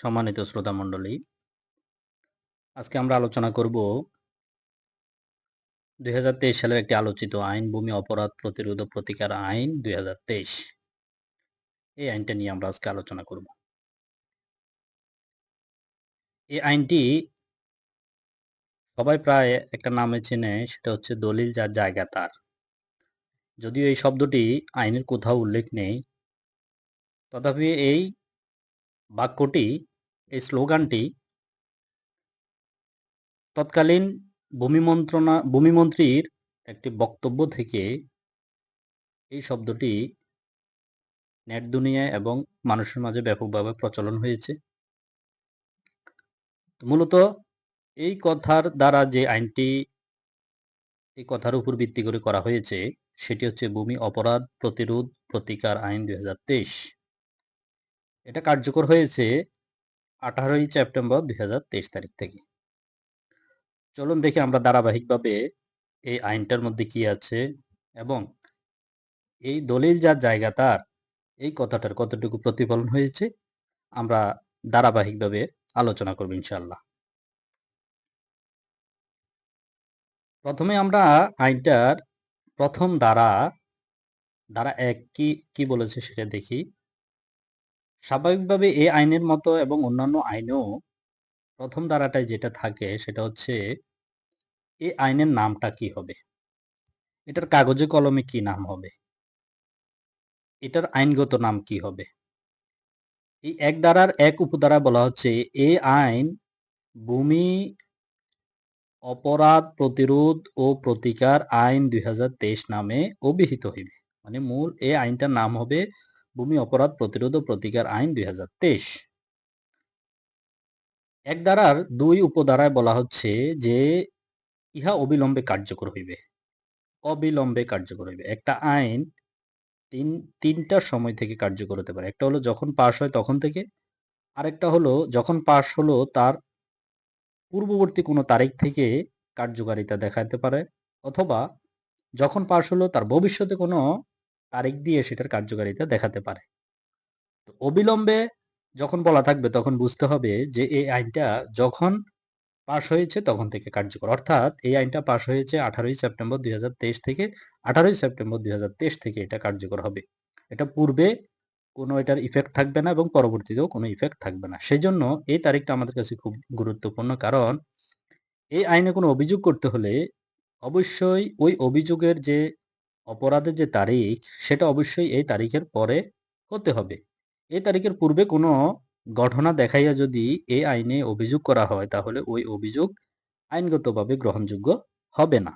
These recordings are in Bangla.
সম্মানিত শ্রোতা মণ্ডলী, আজকে আমরা আলোচনা করব দুই হাজার তেইশ সালের একটি আলোচিত আইন, ভূমি অপরাধ প্রতিরোধ প্রতিকার আইন দুই হাজার তেইশ। এই আইনটা নিয়ে আমরা আজকে আলোচনা করব। এই আইনটি সবাই প্রায় একটা নামে চেনে, সেটা হচ্ছে দলিল যার জায়গা তার। যদিও এই শব্দটি আইনের কোথাও উল্লেখ নেই, তথাপি এই বাক্যটি এই স্লোগানটি তৎকালীন ভূমি মন্ত্রণা ভূমিমন্ত্রীর একটি বক্তব্য থেকে এই শব্দটি নেট দুনিয়ায় এবং মানুষের মাঝে ব্যাপকভাবে প্রচলন হয়েছে। মূলত এই কথার দ্বারা যে আইনটি এই কথার উপর ভিত্তি করে করা হয়েছে, সেটি হচ্ছে ভূমি অপরাধ প্রতিরোধ প্রতিকার আইন দুই হাজার তেইশ। এটা কার্যকর হয়েছে আঠারোই সেপ্টেম্বর দুই হাজার তেইশ তারিখ থেকে। চলুন দেখি আমরা ধারাবাহিকভাবে এই আইনটার মধ্যে কি আছে এবং এই দলিল যার জায়গা তার, এই কথাটার কতটুকু প্রতিফলন হয়েছে আমরা ধারাবাহিকভাবে আলোচনা করব ইনশাল্লাহ প্রথমে আমরা আইনটার প্রথম দ্বারা দ্বারা এক কি কি বলেছে সেটা দেখি। স্বাভাবিকভাবে এই আইনের মতো এবং অন্যান্য আইনেও প্রথম ধারাটায় যেটা থাকে সেটা হচ্ছে এই আইনের নামটা কি হবে? এটার কাগজে কলমে কি নাম হবে? এটার আইনগত নাম কি হবে? এই এক ধারার এক উপদ্বারা বলা হচ্ছে এই আইন ভূমি অপরাধ প্রতিরোধ ও প্রতিকার আইন দুই হাজার তেইশ নামে অভিহিত হইবে। মানে মূল এই আইনটার নাম হবে ভূমি অপরাধ প্রতিরোধ ও প্রতিকার আইন দুই এক দ্বারার দুই উপধারায় বলা হচ্ছে যে, ইহা অবিলম্বে কার্যকর হইবে। অবিলম্বে কার্যকর হইবে। একটা আইন তিন তিনটা সময় থেকে কার্যকর হতে পারে। একটা হলো যখন পাশ হয় তখন থেকে, আরেকটা হলো যখন পাশ হলো তার পূর্ববর্তী কোনো তারিখ থেকে কার্যকারিতা দেখাতে পারে, অথবা যখন পাশ হলো তার ভবিষ্যতে কোনো তারিখ দিয়ে সেটার কার্যকারিতা দেখাতে পারে। তো অবিলম্বে যখন বলা থাকবে তখন বুঝতে হবে যে এই আইনটা যখন পাশ হয়েছে তখন থেকে কার্যকর। অর্থাৎ এই আইনটা পাশ হয়েছে আঠারোই সেপ্টেম্বর দুই থেকে, আঠারোই সেপ্টেম্বর দুই থেকে এটা কার্যকর হবে। এটা পূর্বে কোনো এটার ইফেক্ট থাকবে না এবং পরবর্তীতেও কোনো ইফেক্ট থাকবে না। সেই জন্য এই তারিখটা আমাদের কাছে খুব গুরুত্বপূর্ণ কারণ এই আইনে কোনো অভিযোগ করতে হলে অবশ্যই ওই অভিযোগের যে অপরাধের যে তারিখ, সেটা অবশ্যই এই তারিখের পরে হতে হবে। এই তারিখের পূর্বে কোনো ঘটনা দেখাইয়া যদি এই আইনে অভিযোগ করা হয়, তাহলে ওই অভিযোগ আইনগতভাবে গ্রহণযোগ্য হবে না।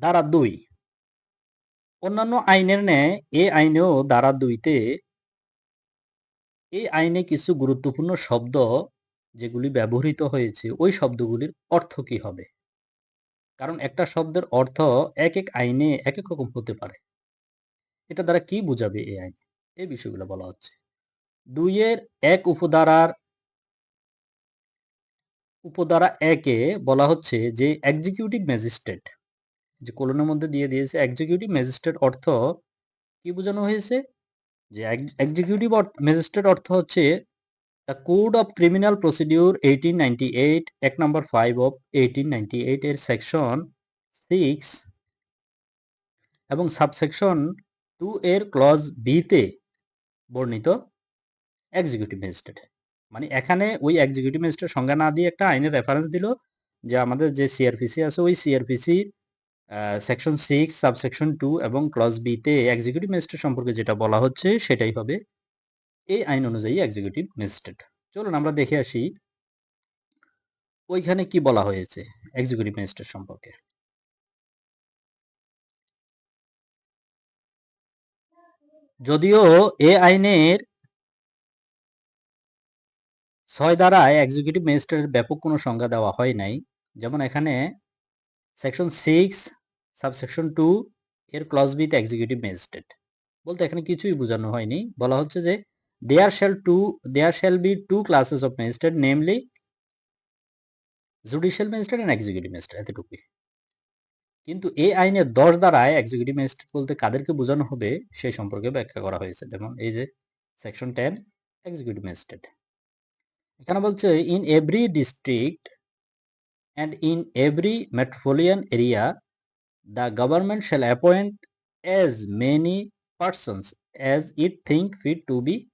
ধারা দুই। অন্যান্য আইনের ন্যায় এ আইনেও ধারা দুইতে এই আইনে কিছু গুরুত্বপূর্ণ শব্দ যেগুলি ব্যবহৃত হয়েছে, ওই শব্দগুলির অর্থ কি হবে? কারণ একটা শব্দের অর্থ এক এক আইনে এক এক রকম হতে পারে। এটা দ্বারা কি বোঝাবে এই আইনে? এই বিষয়গুলো বলা হচ্ছে। দুইয়ের এক উপধারার উপধারা একে বলা হচ্ছে যে এক্সিকিউটিভ ম্যাজিস্ট্রেট যে কোলনের মধ্যে দিয়ে দিয়েছে এক্সিকিউটিভ ম্যাজিস্ট্রেট অর্থ কি বোঝানো হয়েছে? যে এক্সিকিউটিভ ম্যাজিস্ট্রেট অর্থ হচ্ছে the code of criminal procedure eighteen ninety eight এক number five of eighteen ninety eight এর সেকশন সিক্স এবং সাবসেকশন টু এর ক্লজ বিতে বর্ণিত এক্সিকিউটিভ ম্যাজিস্ট্রেট মানে এখানে ওই এক্সিকিউটিভ ম্যাজিস্ট্রেট সংজ্ঞা না দিয়ে একটা আইনের রেফারেন্স দিল যে আমাদের যে সিআরপিসি আছে, ওই CrPC section six subsection two এবং ক্লজ বিতে এক্সিকিউটিভ ম্যাজিস্ট্রেট সম্পর্কে যেটা বলা হচ্ছে সেটাই হবে এই আইন অনুযায়ী এক্সিকিউটিভ ম্যাজিস্ট্রেট চলুন আমরা দেখে আসি, ওইখানে কি বলা হয়েছে এক্সিকিউটিভ ম্যাজিস্ট্রেট সম্পর্কে। যদিও এ আইনের ছয় দ্বারায় এক্সিকিউটিভ ম্যাজিস্ট্রেটের ব্যাপক কোনো সংজ্ঞা দেওয়া হয় নাই, যেমন এখানে সেকশন সিক্স সাবসেকশন টু এর ক্লজ বিতে এক্সিকিউটিভ ম্যাজিস্ট্রেট বলতে এখানে কিছুই বোঝানো হয়নি। বলা হচ্ছে যে there shall two there shall be two classes of magistrate namely judicial magistrate and executive magistrate এতটুকুই। কিন্তু এই আইনের দশ দ্বারায় এক্সিকিউটিভ ম্যাজিস্ট্রেট বলতে কাদেরকে বোঝানো হবে, সেই সম্পর্কে ব্যাখ্যা করা হয়েছে। যেমন এই যে সেকশন টেন এক্সিকিউটিভ ম্যাজিস্ট্রেট এখানে বলছে in every district and in every metropolitan area the government shall appoint as many persons as it think fit to be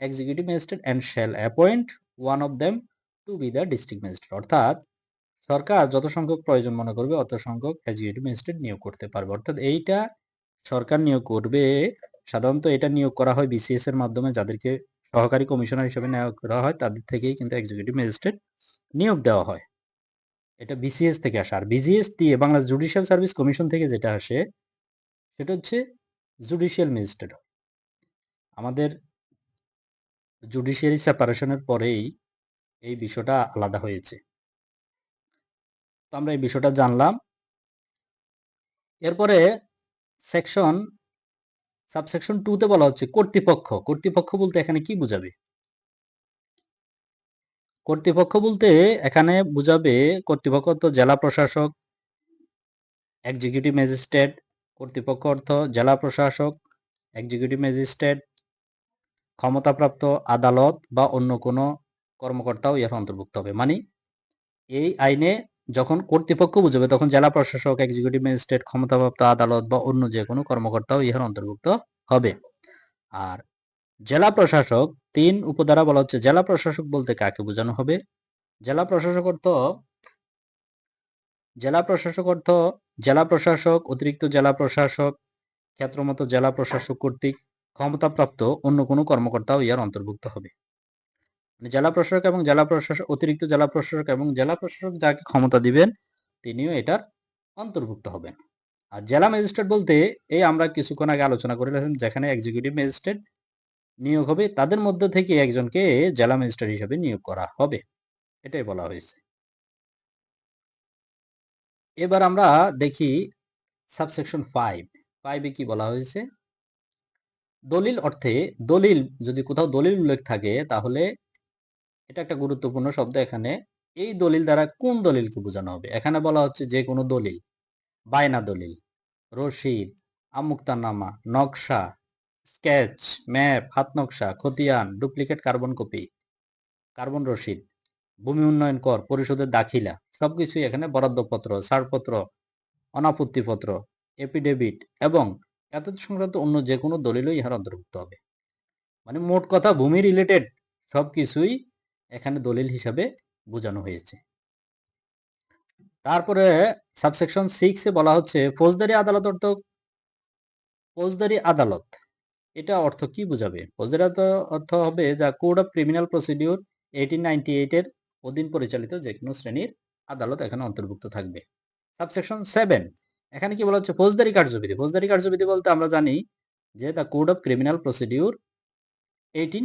executive magistrate and shall appoint one of them to be the district magistrate. অর্থাৎ সরকার যত সংখ্যক প্রয়োজন মনে করবে, অত সংখ্যক এক্সিকিউটিভ ম্যাজিস্ট্রেট নিয়োগ করতে পারবে। অর্থাৎ এইটা সরকার নিয়োগ করবে। সাধারণত এটা নিয়োগ করা হয় বিসিএস এর মাধ্যমে, যাদেরকে সহকারী কমিশনার হিসেবে নিয়োগ করা হয়, তাদের থেকেই কিন্তু এক্সিকিউটিভ ম্যাজিস্ট্রেট নিয়োগ দেওয়া হয়। এটা বিসিএস থেকে আসে। আর বিজিএস দিয়ে বাংলাদেশ জুডিশিয়াল সার্ভিস কমিশন থেকে যেটা আসে, সেটা হচ্ছে জুডিশিয়াল ম্যাজিস্ট্রেট আমাদের জুডিশিয়ারি সেপারেশনের পরেই এই বিষয়টা আলাদা হয়েছে। তো আমরা এই বিষয়টা জানলাম। এরপরে সেকশন সাবসেকশন টুতে বলা হচ্ছে কর্তৃপক্ষ। কর্তৃপক্ষ বলতে এখানে কি বুঝাবে? কর্তৃপক্ষ বলতে এখানে বুঝাবে, কর্তৃপক্ষ তো জেলা প্রশাসক এক্সিকিউটিভ ম্যাজিস্ট্রেট কর্তৃপক্ষ অর্থ জেলা প্রশাসক এক্সিকিউটিভ ম্যাজিস্ট্রেট ক্ষমতাপ্রাপ্ত আদালত বা অন্য কোনো কর্মকর্তাও এর অন্তর্ভুক্ত হবে। মানে এই আইনে যখন কর্তৃপক্ষ বুঝবে, তখন জেলা প্রশাসক এক্সিকিউটিভ ম্যাজিস্ট্রেট ক্ষমতাপ্রাপ্ত আদালত বা অন্য যে কোনো কর্মকর্তাও ইহার অন্তর্ভুক্ত হবে। আর জেলা প্রশাসক, তিন উপধারা বলা হচ্ছে, জেলা প্রশাসক বলতে কাকে বোঝানো হবে? জেলা প্রশাসক অর্থ, জেলা প্রশাসক অর্থ, জেলা প্রশাসক, অতিরিক্ত জেলা প্রশাসক, ক্ষেত্রমতো জেলা প্রশাসক কর্তৃক ক্ষমতাপ্রাপ্ত অন্য কোনো কর্মকর্তাও ইয়ার অন্তর্ভুক্ত হবে। মানে জেলা প্রশাসক এবং জেলা প্রশাসক, অতিরিক্ত জেলা প্রশাসক এবং জেলা প্রশাসক যাকে ক্ষমতা দিবেন, তিনিও এটার অন্তর্ভুক্ত হবেন। আর জেলা ম্যাজিস্ট্রেট বলতে এই আমরা কিছুক্ষণ আগে আলোচনা করেছিলাম যেখানে এক্সিকিউটিভ ম্যাজিস্ট্রেট নিয়োগ হবে, তাদের মধ্যে থেকে একজনকে জেলা ম্যাজিস্ট্রেট হিসেবে নিয়োগ করা হবে। এটাই বলা হয়েছে। এবার আমরা দেখি সাবসেকশন ফাইভ ফাইভে কি বলা হয়েছে? দলিল অর্থে দলিল যদি কোথাও দলিল উল্লেখ থাকে, তাহলে এটা একটা গুরুত্বপূর্ণ শব্দ এখানে। এই দলিল দ্বারা কোন দলিলকে বোঝানো হবে? এখানে বলা হচ্ছে যে কোনো দলিল। বায়না দলিল, রশিদ, আমুক্তানামা, নকশা, স্কেচ, ম্যাপ, হাত নকশা, খতিয়ান, ডুপ্লিকেট কার্বন কপি, কার্বন রশিদ, ভূমি উন্নয়ন কর, পরিষদের দাখিলা, সবকিছুই এখানে বরাদ্দপত্র, ছাড়পত্র, অনাপত্তিপত্র এপিডেভিট এবং এত সংক্রান্ত অন্য যে কোনো দলিলও ইহার অন্তর্ভুক্ত হবে। মানে মোট কথা ভূমি রিলেটেড সবকিছুই এখানে দলিল হিসাবে বোঝানো হয়েছে। তারপরে সাবসেকশন সিক্সে বলা হচ্ছে, ফৌজদারি আদালত অর্থ ফৌজদারি আদালত, এটা অর্থ কি বোঝাবে? ফৌজদারি অর্থ হবে যা code of criminal procedure eighteen ninety এইটের অধীন পরিচালিত যে কোনো শ্রেণির আদালত এখানে অন্তর্ভুক্ত থাকবে। সাবসেকশন সেভেন এখানে কি বলা হচ্ছে? ফৌজদারি কার্যবিধি। ফৌজদারি কার্যবিধি বলতে আমরা জানি যে the code of criminal procedure eighteen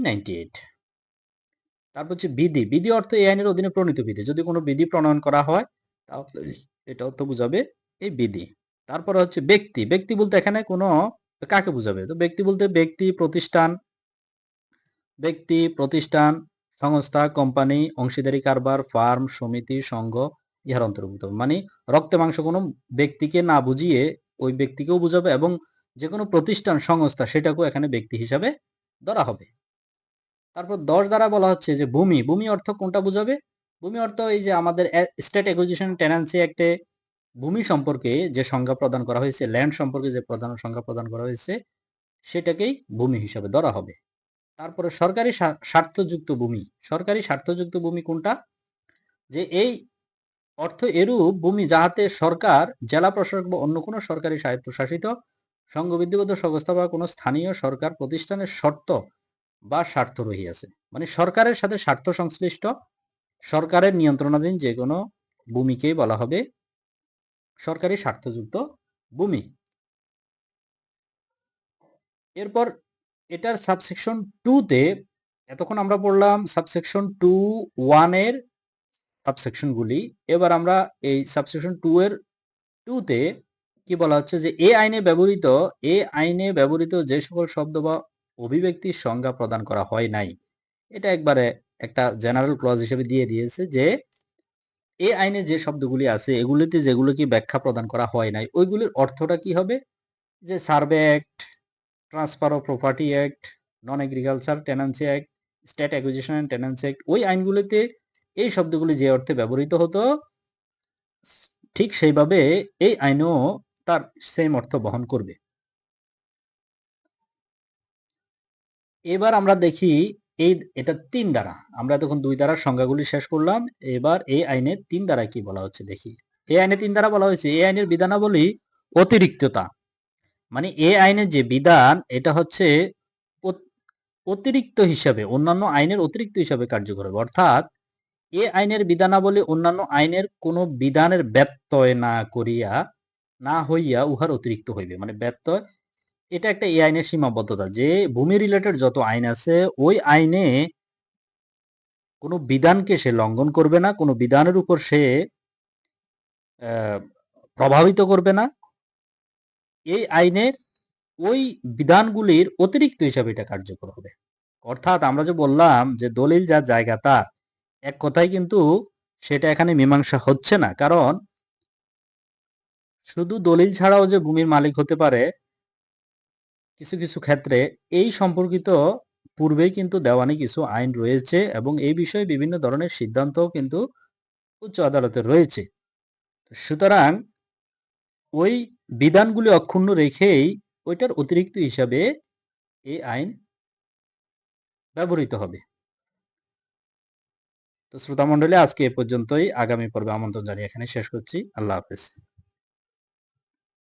তারপর হচ্ছে বিধি। বিধি অর্থ এই আইনের অধীনে প্রণীত বিধি। যদি কোনো বিধি প্রণয়ন করা হয়, তাহলে এটা অর্থ বুঝাবে এই বিধি। তারপরে হচ্ছে ব্যক্তি। ব্যক্তি বলতে এখানে কোনো কাকে বুঝাবে? তো ব্যক্তি বলতে ব্যক্তি, প্রতিষ্ঠান ব্যক্তি, প্রতিষ্ঠান, সংস্থা কোম্পানি অংশীদারি কারবার ফার্ম সমিতি, সংঘ ইহার অন্তর্ভুক্ত। মানে রক্তে মাংস কোনো ব্যক্তিকে না বুঝিয়ে ওই ব্যক্তিকেও বুঝাবে এবং যে কোনো প্রতিষ্ঠান, সংস্থা সেটাকেও এখানে ব্যক্তি হিসাবে ধরা হবে। তারপর দশ দ্বারা বলা হচ্ছে যে ভূমি। ভূমি অর্থ কোনটা বুঝাবে? ভূমি অর্থ এই যে আমাদের স্টেট অ্যাকুইজিশন টেন্যান্সি একটে ভূমি সম্পর্কে যে সংজ্ঞা প্রদান করা হয়েছে, ল্যান্ড সম্পর্কে যে প্রধান সংজ্ঞা প্রদান করা হয়েছে, সেটাকেই ভূমি হিসাবে ধরা হবে। তারপরে সরকারি স্বার্থযুক্ত ভূমি। সরকারি স্বার্থযুক্ত ভূমি কোনটা? যে এই অর্থ এরূপ, ভূমি যাহাতে সরকার, জেলা প্রশাসক বা অন্য কোনো সরকারি স্বায়ত্তশাসিত, সংঘবিধিবদ্ধ সংস্থা বা কোনো স্থানীয় সরকার প্রতিষ্ঠানের শর্ত বা স্বার্থ রহিয়াছে। মানে সরকারের সাথে স্বার্থ সংশ্লিষ্ট, সরকারের নিয়ন্ত্রণাধীন যে কোনো ভূমিকেই বলা হবে সরকারি স্বার্থযুক্ত ভূমি। এরপর এটার সাবসেকশন টুতে এতক্ষণ আমরা পড়লাম সাবসেকশন টু ওয়ানের সাবসেকশনগুলি এবার আমরা এই সাবসেকশন টু এর টুতে কি বলা হচ্ছে যে এ আইনে ব্যবহৃত এ আইনে ব্যবহৃত যে সকল শব্দ বা অভিব্যক্তির সংজ্ঞা প্রদান করা হয় নাই। এটা একবারে একটা জেনারেল ক্লজ হিসেবে দিয়ে দিয়েছে যে এ আইনে যে শব্দগুলি আছে, এগুলিতে যেগুলো কি ব্যাখ্যা প্রদান করা হয় নাই, ওইগুলির অর্থটা কি হবে? যে survey act, transfer of property act non agriculture tenancy act, state acquisition and tenancy act, ওই আইনগুলিতে এই শব্দগুলি যে অর্থে ব্যবহৃত হতো, ঠিক সেইভাবে এই আইনও তার সেম অর্থ বহন করবে। এবার আমরা দেখি এই, এটা তিন দ্বারা। আমরা তখন দুই দ্বারার সংজ্ঞাগুলি শেষ করলাম। এবার এই আইনের তিন দ্বারা কি বলা হচ্ছে দেখি। এই আইনে তিন দ্বারা বলা হয়েছে, এই আইনের বিধানাবলী অতিরিক্ততা। মানে এই আইনের যে বিধান, এটা হচ্ছে অতিরিক্ত হিসাবে, অন্যান্য আইনের অতিরিক্ত হিসাবে কার্যকর হবে। অর্থাৎ এ আইনের বিধানাবলী অন্যান্য আইনের কোন বিধানের ব্যত্যয় না করিয়া, না হইয়া উহার অতিরিক্ত হইবে। মানে ব্যত্যয়, এটা একটা এই আইনের সীমাবদ্ধতা। যে ভূমি রিলেটেড যত আইন আছে, ওই আইনে কোনো বিধানকে সে লঙ্ঘন করবে না, কোনো বিধানের উপর সে প্রভাবিত করবে না। এই আইনের ওই বিধানগুলির অতিরিক্ত হিসাবে এটা কার্যকর হবে। অর্থাৎ আমরা যে বললাম যে দলিল যা জায়গা তার এক কথায় কিন্তু সেটা এখানে মীমাংসা হচ্ছে না। কারণ শুধু দলিল ছাড়াও যে ভূমির মালিক হতে পারে, কিছু কিছু ক্ষেত্রে এই সম্পর্কিত পূর্বেই কিন্তু দেওয়ানি কিছু আইন রয়েছে এবং এই বিষয়ে বিভিন্ন ধরনের সিদ্ধান্তও কিন্তু উচ্চ আদালতে রয়েছে। সুতরাং ওই বিধানগুলি অক্ষুণ্ণ রেখেই ওইটার অতিরিক্ত হিসাবে এই আইন ব্যবহৃত হবে। তো শ্রোতা মন্ডলী আজকে এ পর্যন্তই। আগামী পর্বে আমন্ত্রণ জানিয়ে এখানে শেষ করছি। আল্লাহ হাফেজ।